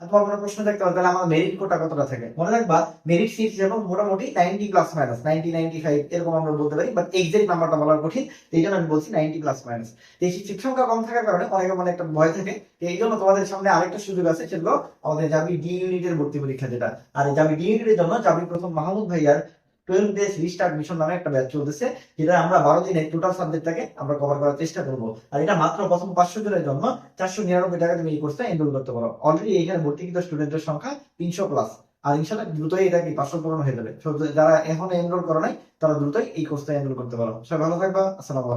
আর তোমার কোনো প্রশ্ন দেখতে হবে তাহলে আমার মেরিট কোটা কতটা থাকে? মনে রাখবা মেরিট সিট যেমন মোটামুটি ninety plus minus ninety ninety five এরকম আমরা বলতে পারি বাট এক্সাক্ট নাম্বারটা বলার কঠিন এই জন্য আমি বলছি নাইনটি প্লাস মাইনাস এই সিট সংখ্যা কম থাকার কারণে অনেক মনে একটা ভয় থাকে এই জন্য তোমাদের সামনে আরেকটা সুযোগ আছে সেগুলো আমাদের জাবি ডি ইউনিটের ভর্তি পরীক্ষা যেটা। আর জাবি ডি ইউনিটের জন্য জাবি প্রথম মাহমুদ ভাইয়ার টুয়েলভ ডেজ রিস্টার্ট মিশন নামে একটা ব্যাচ চলতেছে যেটা আমরা বারো দিনে টোটাল সাবজেক্টটাকে আমরা কভার করার চেষ্টা করব। আর এটা মাত্র প্রথম পাঁচশো জনের জন্য চারশো নিরানব্বই টাকা তুমি এই কোর্সটা এনরোল করতে পারো। অলরেডি এখানে ভর্তিকৃত স্টুডেন্টের সংখ্যা তিনশো প্লাস আর ইনশাল্লাহ দ্রুতই এটা কি পাঁচশো পূরণ হয়ে যাবে। যারা এখন এনরোল করো নাই, তারা দ্রুতই এই কোর্সটা এনরোল করতে পারো। সবাই ভালো থাকবা, আসসালামু